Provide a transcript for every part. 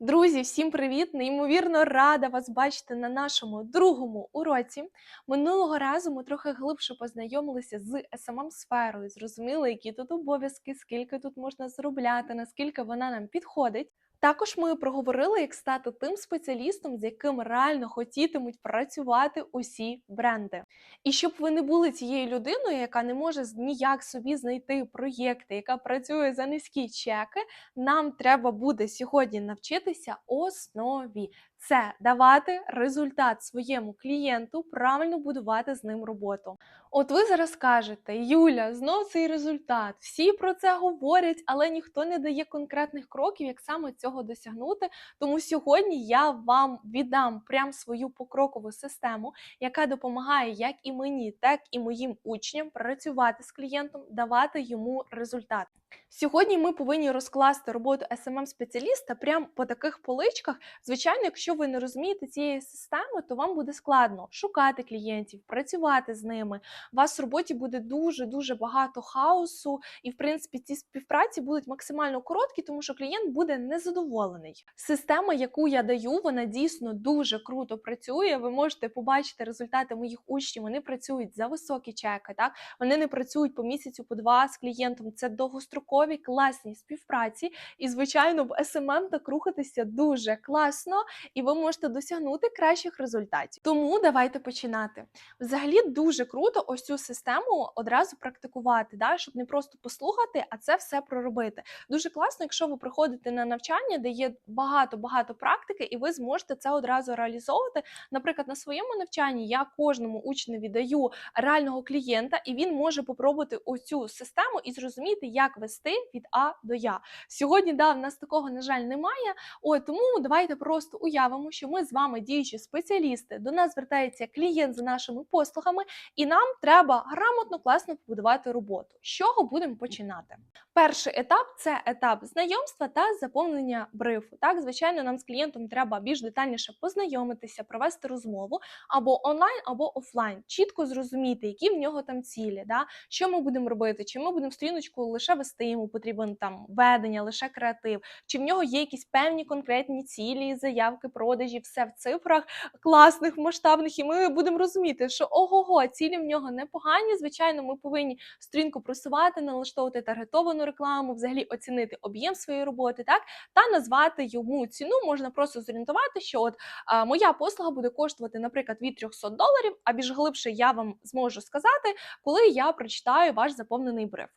Друзі, всім привіт! Неймовірно рада вас бачити на нашому другому уроці. Минулого разу ми трохи глибше познайомилися з smm сферою зрозуміли, які тут обов'язки, скільки тут можна заробляти, наскільки вона нам підходить. Також ми проговорили, як стати тим спеціалістом, з яким реально хотітимуть працювати усі бренди. І щоб ви не були цією людиною, яка не може ніяк собі знайти проєкти, яка працює за низькі чеки, нам треба буде сьогодні навчитися основі. Це давати результат своєму клієнту, правильно будувати з ним роботу. От ви зараз скажете, Юля, знов цей результат. Всі про це говорять, але ніхто не дає конкретних кроків, як саме цього досягнути. Тому сьогодні я вам віддам прям свою покрокову систему, яка допомагає як і мені, так і моїм учням працювати з клієнтом, давати йому результат. Сьогодні ми повинні розкласти роботу smm спеціаліста прямо по таких поличках. Звичайно, якщо ви не розумієте цієї системи, то вам буде складно шукати клієнтів, працювати з ними. У вас в роботі буде дуже дуже багато хаосу, і в принципі ці співпраці будуть максимально короткі, тому що клієнт буде незадоволений. Система, яку я даю, вона дійсно дуже круто працює. Ви можете побачити результати моїх учнів. Вони працюють за високі чеки. Так вони не працюють по місяцю, по два з клієнтом. Це довгострокові класні співпраці. І звичайно, в SMM так рухатися дуже класно, і ви можете досягнути кращих результатів. Тому давайте починати. Взагалі дуже круто ось цю систему одразу практикувати, да, щоб не просто послухати, а це все проробити. Дуже класно, якщо ви приходите на навчання, де є багато багато практики, і ви зможете це одразу реалізовувати. Наприклад, на своєму навчанні я кожному учневі даю реального клієнта, і він може попробувати оцю систему і зрозуміти, як вести від А до Я. Сьогодні да, в нас такого на жаль немає. От тому давайте просто уявимо, що ми з вами діючі спеціалісти. До нас звертається клієнт за нашими послугами, і нам треба грамотно, класно побудувати роботу. З чого будемо починати? Перший етап це етап знайомства та заповнення брифу. Так, звичайно, нам з клієнтом треба більш детальніше познайомитися, провести розмову або онлайн, або офлайн, чітко зрозуміти, які в нього там цілі, да? що ми будемо робити, чи ми будемо сторіночку лише вести йому потрібен там ведення, лише креатив, чи в нього є якісь певні конкретні цілі, заявки, продажі, все в цифрах класних, масштабних, і ми будемо розуміти, що ого-го, цілі в нього непогані. Звичайно, ми повинні сторінку просувати, налаштовувати таргетовану рекламу, взагалі оцінити об'єм своєї роботи, так та назвати йому ціну. Можна просто зорієнтувати, що от а, моя послуга буде коштувати, наприклад, від 300 доларів. А більш глибше я вам зможу сказати, коли я прочитаю ваш заповнений бриф.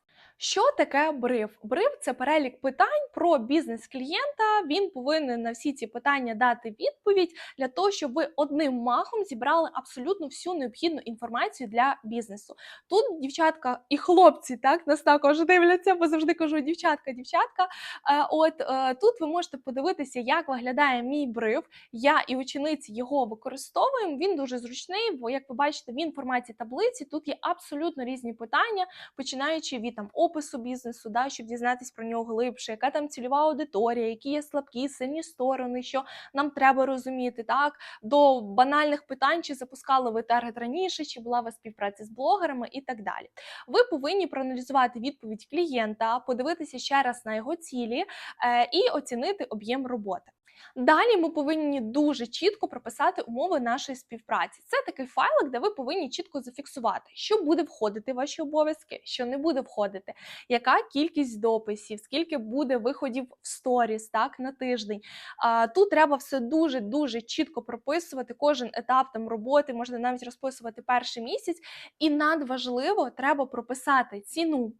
Що таке бриф? Бриф це перелік питань про бізнес клієнта. Він повинен на всі ці питання дати відповідь для того, щоб ви одним махом зібрали абсолютно всю необхідну інформацію для бізнесу. Тут дівчатка і хлопці так нас також дивляться, бо завжди кажу дівчатка, дівчатка. Е, От е, тут ви можете подивитися, як виглядає мій бриф. Я і учениці його використовуємо. Він дуже зручний, бо як ви бачите, в форматі таблиці. Тут є абсолютно різні питання, починаючи від там опису бізнесу, да, щоб дізнатись про нього глибше, яка там цільова аудиторія, які є слабкі, сильні сторони, що нам треба розуміти, так до банальних питань, чи запускали ви таргет раніше, чи була у вас співпраця з блогерами і так далі. Ви повинні проаналізувати відповідь клієнта, подивитися ще раз на його цілі е, і оцінити об'єм роботи. Далі ми повинні дуже чітко прописати умови нашої співпраці. Це такий файлик, де ви повинні чітко зафіксувати, що буде входити в ваші обов'язки, що не буде входити, яка кількість дописів, скільки буде виходів в сторіс так на тиждень. А, тут треба все дуже дуже чітко прописувати кожен етап там роботи, можна навіть розписувати перший місяць. І надважливо треба прописати ціну.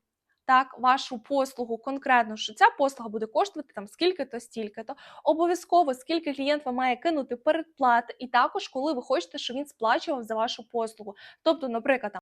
Так, вашу послугу конкретно, що ця послуга буде коштувати там скільки-то, стільки-то. Обов'язково, скільки клієнт вам має кинути передплати, і також коли ви хочете, щоб він сплачував за вашу послугу. Тобто, наприклад, там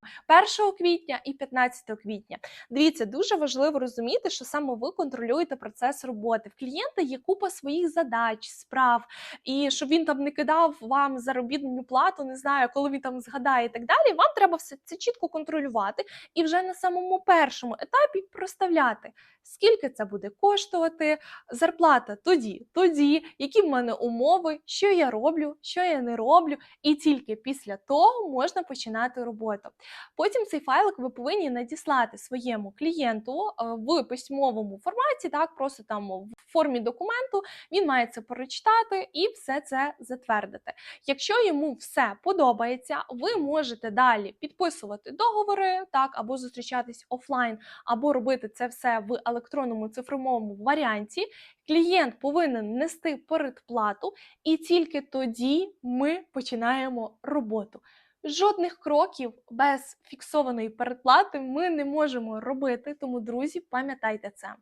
1 квітня і 15 квітня. Дивіться, дуже важливо розуміти, що саме ви контролюєте процес роботи. В клієнта є купа своїх задач, справ, і щоб він там не кидав вам заробітну плату, не знаю, коли він там згадає і так далі. Вам треба все це чітко контролювати. І вже на самому першому етапі проставляти, скільки це буде коштувати, зарплата тоді, тоді, які в мене умови, що я роблю, що я не роблю, і тільки після того можна починати роботу. Потім цей файлик ви повинні надіслати своєму клієнту е, в письмовому форматі, так просто там в формі документу. Він має це прочитати і все це затвердити. Якщо йому все подобається, ви можете далі підписувати договори, так або зустрічатись офлайн, або робити це все в електронному цифровому варіанті. Клієнт повинен нести передплату, і тільки тоді ми починаємо роботу. Жодних кроків без фіксованої передплати ми не можемо робити, тому, друзі, пам'ятайте це.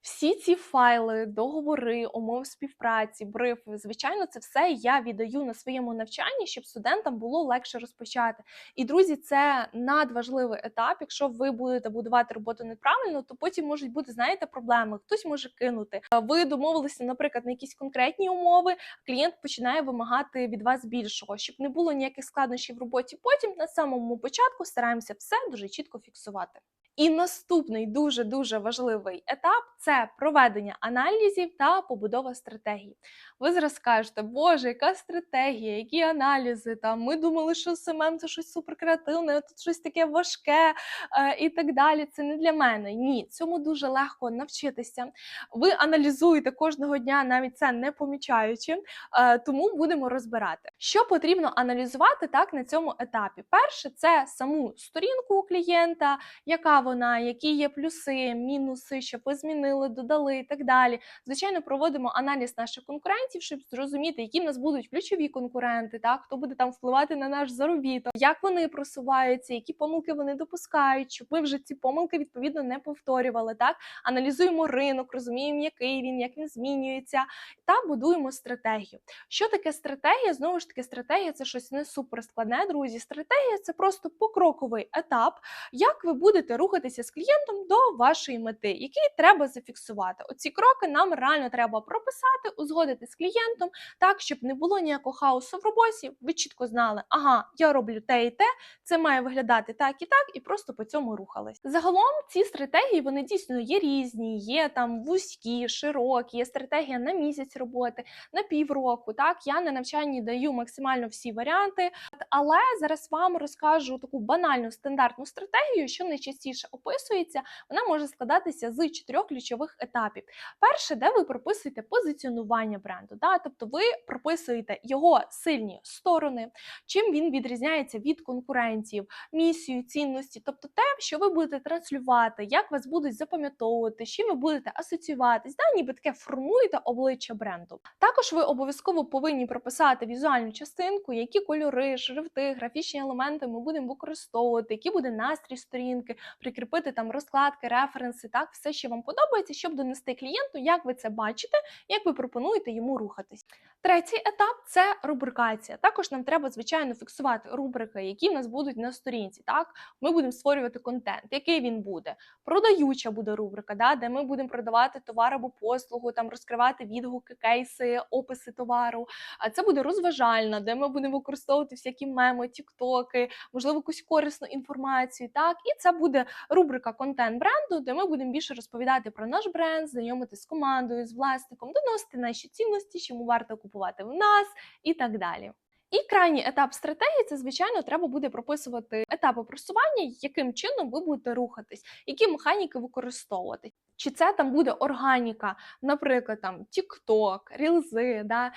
Всі ці файли, договори, умови співпраці, брифи, звичайно, це все я віддаю на своєму навчанні, щоб студентам було легше розпочати. І друзі, це надважливий етап. Якщо ви будете будувати роботу неправильно, то потім можуть бути, знаєте, проблеми. Хтось може кинути. Ви домовилися, наприклад, на якісь конкретні умови. Клієнт починає вимагати від вас більшого, щоб не було ніяких складнощів в роботі. Потім на самому початку стараємося все дуже чітко фіксувати. І наступний дуже дуже важливий етап це проведення аналізів та побудова стратегії. Ви зараз скажете, Боже, яка стратегія, які аналізи? Там ми думали, що СММ це щось суперкреативне, тут щось таке важке е, і так далі. Це не для мене. Ні, цьому дуже легко навчитися. Ви аналізуєте кожного дня, навіть це не помічаючи, е, тому будемо розбирати, що потрібно аналізувати так на цьому етапі. Перше, це саму сторінку клієнта, яка вона, які є плюси, мінуси, щоб ви змінили, додали і так далі. Звичайно, проводимо аналіз наших конкурентів, щоб зрозуміти, які в нас будуть ключові конкуренти, так хто буде там впливати на наш заробіток, як вони просуваються, які помилки вони допускають, щоб ми вже ці помилки відповідно не повторювали. Так аналізуємо ринок, розуміємо, який він, як він змінюється, та будуємо стратегію. Що таке стратегія? Знову ж таки, стратегія це щось не суперскладне, друзі. Стратегія це просто покроковий етап, як ви будете рухатися з клієнтом до вашої мети, який треба зафіксувати. Оці кроки нам реально треба прописати, узгодити з клієнтом, так щоб не було ніякого хаосу в роботі. Ви чітко знали, ага, я роблю те і те, це має виглядати так і так, і просто по цьому рухались. Загалом ці стратегії вони дійсно є різні, є там вузькі, широкі, є стратегія на місяць роботи, на півроку. Так я на навчанні даю максимально всі варіанти, але зараз вам розкажу таку банальну стандартну стратегію, що найчастіше описується. Вона може складатися з чотирьох ключових етапів. Перше, де ви прописуєте позиціонування бренду, да? тобто ви прописуєте його сильні сторони, чим він відрізняється від конкурентів, місію, цінності, тобто те, що ви будете транслювати, як вас будуть запам'ятовувати, з чим ви будете асоціюватись, да? ніби таке формуєте обличчя бренду. Також ви обов'язково повинні прописати візуальну частинку, які кольори, шрифти, графічні елементи ми будемо використовувати, який буде настрій сторінки, прикріпити там розкладки, референси, так все, що вам подобається, щоб донести клієнту, як ви це бачите, як ви пропонуєте йому рухатись. Третій етап це рубрикація. Також нам треба, звичайно, фіксувати рубрики, які в нас будуть на сторінці. Так, ми будемо створювати контент, який він буде. Продаюча буде рубрика, да, де ми будемо продавати товар або послугу, там розкривати відгуки, кейси, описи товару. А це буде розважальна, де ми будемо використовувати всякі меми, тіктоки, можливо, якусь корисну інформацію. Так, і це буде рубрика контент бренду, де ми будемо більше розповідати про наш бренд, знайомити з командою, з власником, доносити наші цінності, чому варто купувати в нас і так далі. І крайній етап стратегії це, звичайно, треба буде прописувати етапи просування, яким чином ви будете рухатись, які механіки використовувати. Чи це там буде органіка, наприклад, там TikTok, рілзи, да?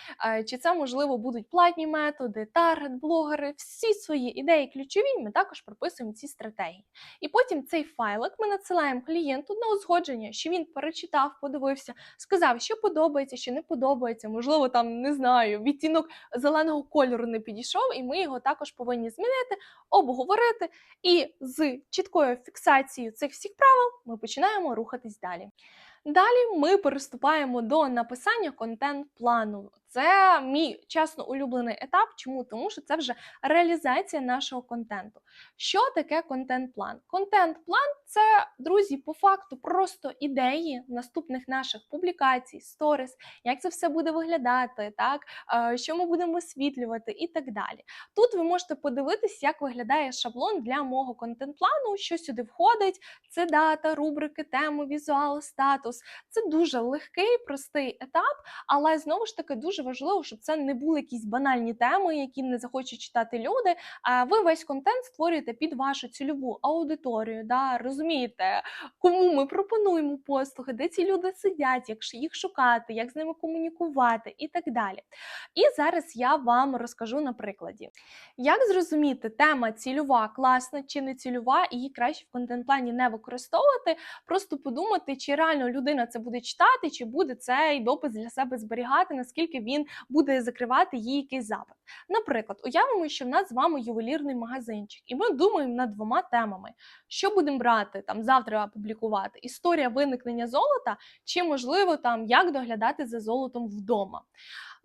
чи це можливо будуть платні методи, таргет, блогери, всі свої ідеї ключові, ми також прописуємо ці стратегії. І потім цей файлик ми надсилаємо клієнту на узгодження, що він перечитав, подивився, сказав, що подобається, що не подобається, можливо, там не знаю, відтінок зеленого кольору не підійшов, і ми його також повинні змінити, обговорити. І з чіткою фіксацією цих всіх правил ми починаємо рухатись далі. Далі ми переступаємо до написання контент-плану. Це мій чесно улюблений етап. Чому? Тому що це вже реалізація нашого контенту. Що таке контент-план? Контент-план це, друзі, по факту просто ідеї наступних наших публікацій, сторіс, як це все буде виглядати, так е, що ми будемо освітлювати і так далі. Тут ви можете подивитись, як виглядає шаблон для мого контент-плану, що сюди входить. Це дата, рубрики, теми, візуал, статус. Це дуже легкий, простий етап, але знову ж таки дуже важливо, щоб це не були якісь банальні теми, які не захочуть читати люди. А ви весь контент створюєте під вашу цільову аудиторію. Да? Розумієте, кому ми пропонуємо послуги, де ці люди сидять, як їх шукати, як з ними комунікувати і так далі. І зараз я вам розкажу на прикладі. Як зрозуміти, тема цільова, класна чи не цільова, її краще в контент-плані не використовувати, просто подумати, чи реально людина це буде читати, чи буде цей допис для себе зберігати, наскільки він буде закривати їй якийсь запит. Наприклад, уявимо, що в нас з вами ювелірний магазинчик, і ми думаємо над двома темами: що будемо брати там завтра публікувати? Історія виникнення золота, чи можливо там як доглядати за золотом вдома.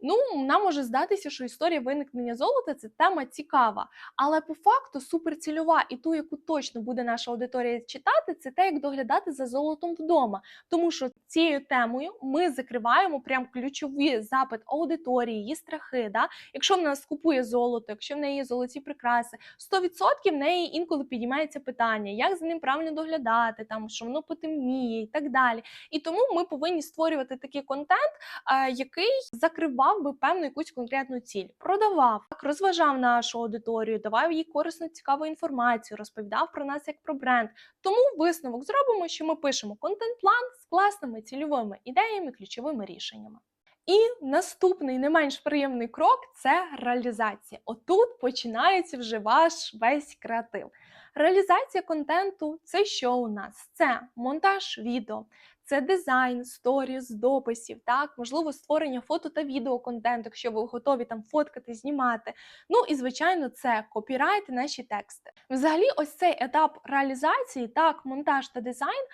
Ну, нам може здатися, що історія виникнення золота це тема цікава, але по факту суперцільова і ту, яку точно буде наша аудиторія читати, це те, як доглядати за золотом вдома. Тому що цією темою ми закриваємо прям ключові запит аудиторії, її страхи. Да? Якщо в нас купує золото, якщо в неї є золоті прикраси, 100% в неї інколи підіймається питання, як за ним правильно доглядати, там що воно потемніє і так далі. І тому ми повинні створювати такий контент, е, який закриває давав би певну якусь конкретну ціль, продавав, так, розважав нашу аудиторію, давав їй корисну цікаву інформацію, розповідав про нас як про бренд. Тому висновок зробимо, що ми пишемо контент-план з класними цільовими ідеями, ключовими рішеннями. І наступний не менш приємний крок це реалізація. Отут починається вже ваш весь креатив. Реалізація контенту це що у нас? Це монтаж відео, це дизайн, сторіс, дописів, так, можливо, створення фото та відеоконтенту, якщо ви готові там фоткати, знімати. Ну і звичайно, це копірайт і наші тексти. Взагалі, ось цей етап реалізації, так, монтаж та дизайн,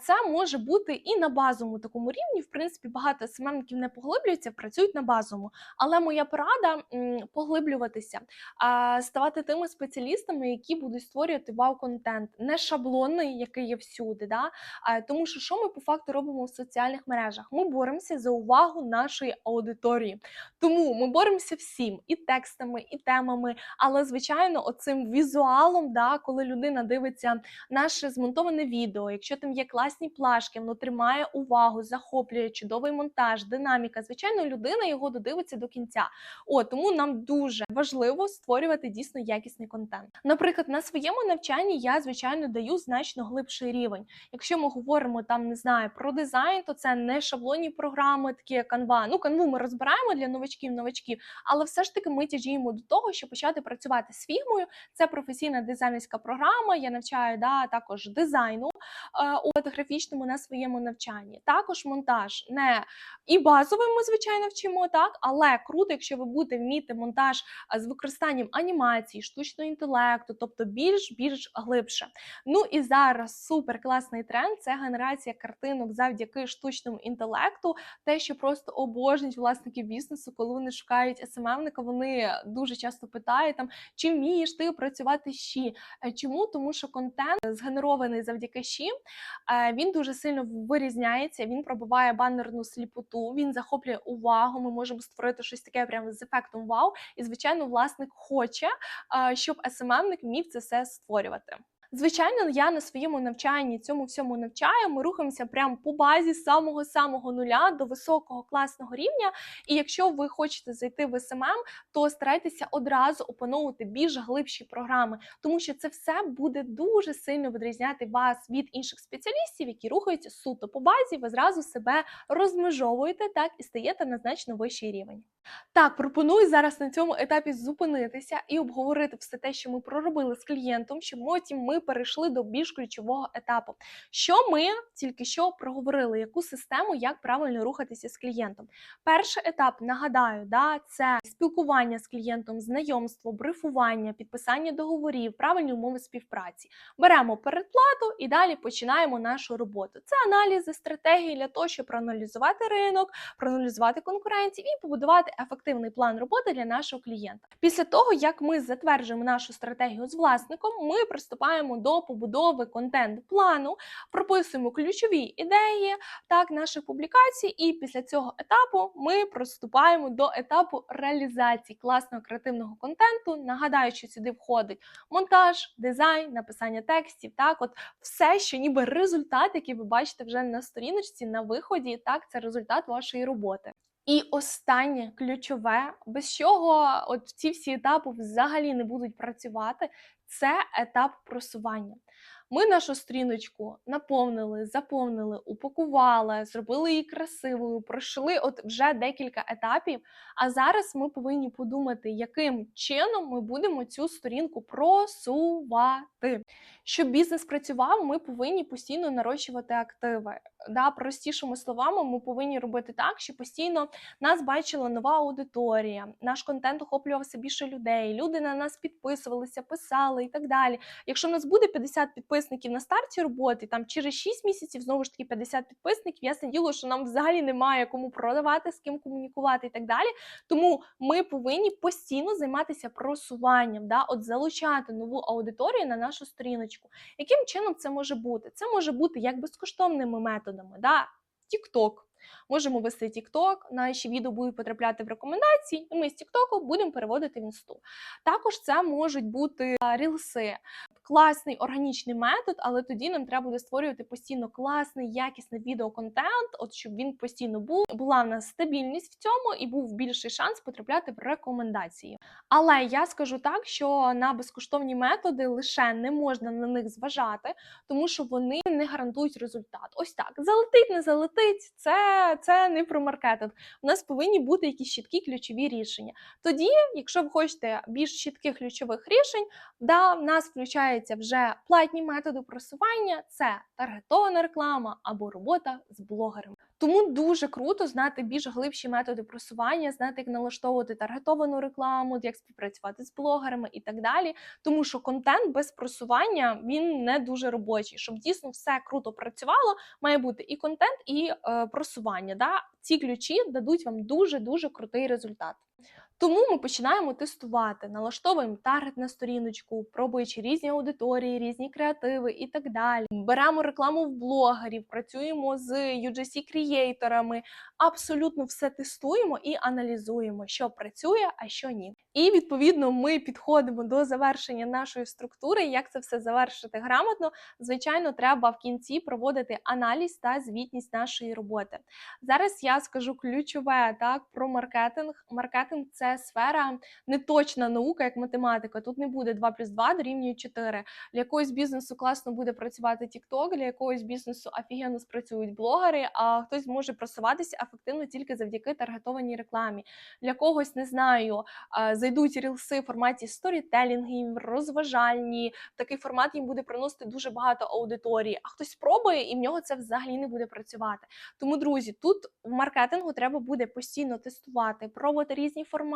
це може бути і на базовому такому рівні. В принципі, багато СММників не поглиблюються, працюють на базовому. Але моя порада поглиблюватися, ставати тими спеціалістами, які будуть створювати вау-контент, не шаблонний, який є всюди. Да? Тому що що ми по факту робимо в соціальних мережах. Ми боремося за увагу нашої аудиторії. Тому ми боремося всім і текстами, і темами. Але, звичайно, оцим візуалом, да, коли людина дивиться наше змонтоване відео, якщо там є класні плашки, воно тримає увагу, захоплює чудовий монтаж, динаміка. Звичайно, людина його додивиться до кінця. О, тому нам дуже важливо створювати дійсно якісний контент. Наприклад, на своєму навчанні я звичайно даю значно глибший рівень. Якщо ми говоримо там, не знаю знає про дизайн, то це не шаблонні програми, такі як Canva. Ну, Canva ми розбираємо для новачків-новачків, але все ж таки ми тяжіємо до того, щоб почати працювати з фігмою. Це професійна дизайнерська програма. Я навчаю да, також дизайну е, у графічному на своєму навчанні. Також монтаж не і базовий ми, звичайно, вчимо так, але круто, якщо ви будете вміти монтаж з використанням анімації, штучного інтелекту, тобто більш більш глибше. Ну і зараз супер класний тренд це генерація картин ринок завдяки штучному інтелекту. Те, що просто обожнюють власники бізнесу, коли вони шукають СММника, вони дуже часто питають там, чи вмієш ти працювати щі? Е, чому? Тому що контент згенерований завдяки щі, е, він дуже сильно вирізняється. Він пробиває банерну сліпоту, він захоплює увагу. Ми можемо створити щось таке прямо з ефектом вау. І звичайно, власник хоче, е, щоб СММник міг це все створювати. Звичайно, я на своєму навчанні цьому всьому навчаю. Ми рухаємося прямо по базі самого самого нуля до високого класного рівня. І якщо ви хочете зайти в СММ, то старайтеся одразу опановувати більш глибші програми, тому що це все буде дуже сильно відрізняти вас від інших спеціалістів, які рухаються суто по базі. Ви зразу себе розмежовуєте так і стаєте на значно вищий рівень. Так, пропоную зараз на цьому етапі зупинитися і обговорити все те, що ми проробили з клієнтом, щоб потім ми перейшли до більш ключового етапу. Що ми тільки що проговорили, яку систему, як правильно рухатися з клієнтом? Перший етап, нагадаю, да, це спілкування з клієнтом, знайомство, брифування, підписання договорів, правильні умови співпраці. Беремо передплату і далі починаємо нашу роботу. Це аналізи, стратегії для того, щоб проаналізувати ринок, проаналізувати конкуренцію і побудувати сформувати ефективний план роботи для нашого клієнта. Після того, як ми затверджуємо нашу стратегію з власником, ми приступаємо до побудови контент-плану, прописуємо ключові ідеї так наших публікацій, і після цього етапу ми приступаємо до етапу реалізації класного креативного контенту. Нагадаю, що сюди входить монтаж, дизайн, написання текстів. Так, от все, що ніби результат, який ви бачите вже на сторіночці, на виході, так, це результат вашої роботи. І останнє ключове, без чого от ці всі етапи взагалі не будуть працювати, це етап просування. Ми нашу сторіночку наповнили, заповнили, упакували, зробили її красивою, пройшли от вже декілька етапів. А зараз ми повинні подумати, яким чином ми будемо цю сторінку просувати. Щоб бізнес працював, ми повинні постійно нарощувати активи. Да, простішими словами, ми повинні робити так, щоб постійно нас бачила нова аудиторія, наш контент охоплювався більше людей, люди на нас підписувалися, писали і так далі. Якщо в нас буде 50 підписників на старті роботи, там через 6 місяців знову ж таки 50 підписників, ясне діло, що нам взагалі немає кому продавати, з ким комунікувати і так далі. Тому ми повинні постійно займатися просуванням, да, от залучати нову аудиторію на нашу сторіночку. Яким чином це може бути? Це може бути як безкоштовними методами, да, TikTok. Можемо вести TikTok, наші відео будуть потрапляти в рекомендації, і ми з TikTok будемо переводити в інсту. Також це можуть бути рілси. Класний органічний метод, але тоді нам треба буде створювати постійно класний, якісний відеоконтент, от щоб він постійно був, була в нас стабільність в цьому і був більший шанс потрапляти в рекомендації. Але я скажу так, що на безкоштовні методи лише не можна на них зважати, тому що вони не гарантують результат. Ось так залетить, не залетить. Це, це не про маркетинг. У нас повинні бути якісь чіткі ключові рішення. Тоді, якщо ви хочете більш чітких ключових рішень, да, в нас включаються вже платні методи просування: це таргетована реклама або робота з блогерами. Тому дуже круто знати більш глибші методи просування, знати, як налаштовувати таргетовану рекламу, як співпрацювати з блогерами і так далі. Тому що контент без просування він не дуже робочий. Щоб дійсно все круто працювало, має бути і контент, і е, просування. Да? Ці ключі дадуть вам дуже дуже крутий результат. Тому ми починаємо тестувати, налаштовуємо таргет на сторіночку, пробуючи різні аудиторії, різні креативи і так далі. Беремо рекламу в блогерів, працюємо з UGC креаторами, абсолютно все тестуємо і аналізуємо, що працює, а що ні. І відповідно ми підходимо до завершення нашої структури. Як це все завершити грамотно? Звичайно, треба в кінці проводити аналіз та звітність нашої роботи. Зараз я скажу ключове так про маркетинг. Маркетинг це сфера не точна наука, як математика. Тут не буде 2 плюс 2 дорівнює 4. Для якогось бізнесу класно буде працювати TikTok, для якогось бізнесу офігенно спрацюють блогери, а хтось може просуватися ефективно тільки завдяки таргетованій рекламі. Для когось не знаю, зайдуть рілси в форматі сторітелінгів, розважальні. Такий формат їм буде приносити дуже багато аудиторії. А хтось спробує, і в нього це взагалі не буде працювати. Тому, друзі, тут в маркетингу треба буде постійно тестувати, пробувати різні формати,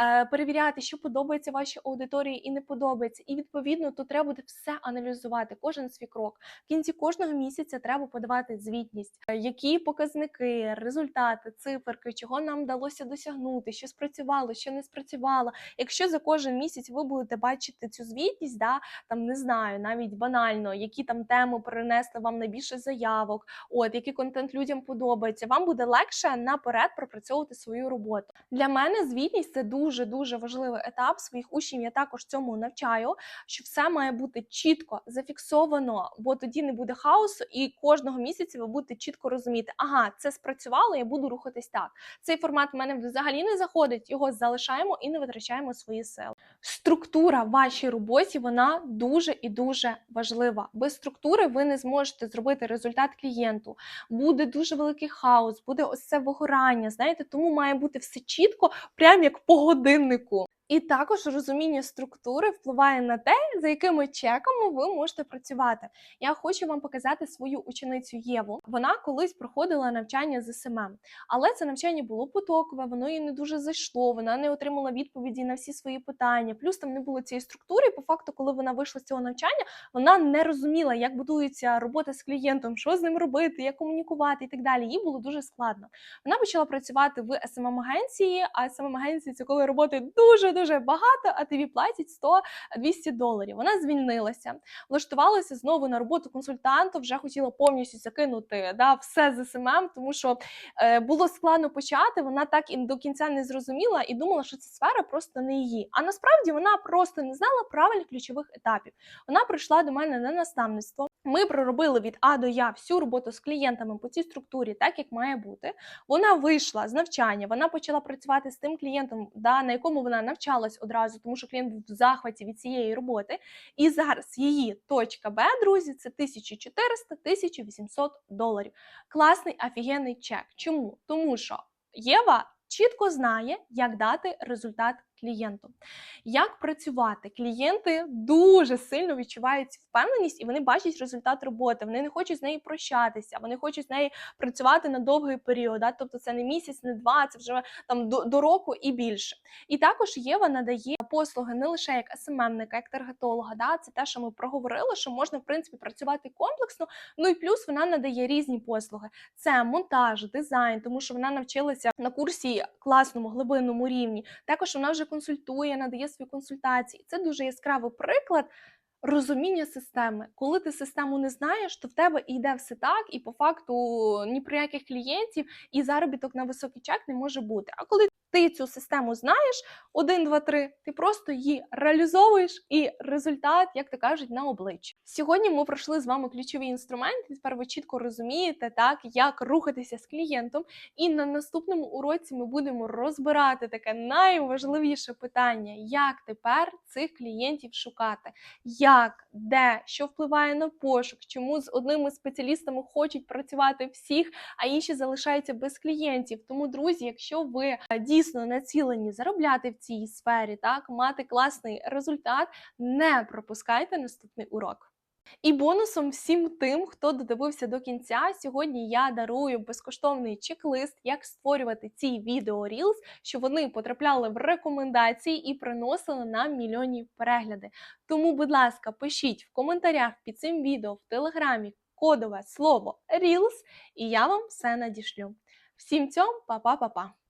е, перевіряти, що подобається вашій аудиторії і не подобається. І відповідно тут треба буде все аналізувати, кожен свій крок. В кінці кожного місяця треба подавати звітність, е, які показники, результати, циферки, чого нам вдалося досягнути, що спрацювало, що не спрацювало. Якщо за кожен місяць ви будете бачити цю звітність, да там не знаю, навіть банально, які там теми принесли вам найбільше заявок, от який контент людям подобається, вам буде легше наперед пропрацьовувати свою роботу. Для мене звітність це дуже дуже важливий етап. Своїх учнів я також цьому навчаю, що все має бути чітко зафіксовано, бо тоді не буде хаосу, і кожного місяця ви будете чітко розуміти, ага, це спрацювало, я буду рухатись так. Цей формат в мене взагалі не заходить, його залишаємо і не витрачаємо свої сили. Структура в вашій роботі вона дуже і дуже важлива. Без структури ви не зможете зробити результат клієнту. Буде дуже великий хаос, буде ось це вигорання. Знаєте, тому має бути все чітко, прям як по годиннику. І також розуміння структури впливає на те, за якими чеками ви можете працювати. Я хочу вам показати свою ученицю Єву. Вона колись проходила навчання з СММ, але це навчання було потокове, воно їй не дуже зайшло. Вона не отримала відповіді на всі свої питання. Плюс там не було цієї структури. І по факту, коли вона вийшла з цього навчання, вона не розуміла, як будується робота з клієнтом, що з ним робити, як комунікувати і так далі. Їй було дуже складно. Вона почала працювати в СММ агенції, а СММ агенції це коли роботи дуже дуже багато, а тобі платять 100-200 доларів. Вона звільнилася, влаштувалася знову на роботу консультантом, вже хотіла повністю закинути да, все з СММ, тому що е, було складно почати. Вона так і до кінця не зрозуміла і думала, що ця сфера просто не її. А насправді вона просто не знала правильних ключових етапів. Вона прийшла до мене на наставництво. Ми проробили від А до Я всю роботу з клієнтами по цій структурі, так як має бути. Вона вийшла з навчання, вона почала працювати з тим клієнтом, да, на якому вона навчалась одразу, тому що клієнт був в захваті від цієї роботи. І зараз її точка Б, друзі, це 1400-1800 доларів. Класний офігенний чек. Чому? Тому що Єва чітко знає, як дати результат клієнту. Як працювати? Клієнти дуже сильно відчувають впевненість і вони бачать результат роботи. Вони не хочуть з нею прощатися, вони хочуть з нею працювати на довгий період. Да? Тобто це не місяць, не два, це вже там до, до року і більше. І також Єва надає послуги не лише як СММника, як таргетолога. Да? Це те, що ми проговорили, що можна в принципі працювати комплексно. Ну і плюс вона надає різні послуги: це монтаж, дизайн, тому що вона навчилася на курсі класному глибинному рівні. Також вона вже консультує, надає свої консультації. Це дуже яскравий приклад. Розуміння системи, коли ти систему не знаєш, то в тебе йде все так, і по факту ні про яких клієнтів і заробіток на високий чек не може бути. А коли ти цю систему знаєш, один, два, три, ти просто її реалізовуєш, і результат, як то кажуть, на обличчі. Сьогодні ми пройшли з вами ключові інструменти. Тепер ви чітко розумієте, так як рухатися з клієнтом. І на наступному уроці ми будемо розбирати таке найважливіше питання: як тепер цих клієнтів шукати, як, де, що впливає на пошук, чому з одними спеціалістами хочуть працювати всіх, а інші залишаються без клієнтів. Тому, друзі, якщо ви е, дійсно націлені заробляти в цій сфері, так мати класний результат, не пропускайте наступний урок. І бонусом всім тим, хто додивився до кінця, сьогодні я дарую безкоштовний чек-лист, як створювати ці відео Reels, щоб вони потрапляли в рекомендації і приносили нам мільйонні перегляди. Тому, будь ласка, пишіть в коментарях під цим відео в телеграмі кодове слово Reels, і я вам все надішлю. Всім цьом, па-па-па-па!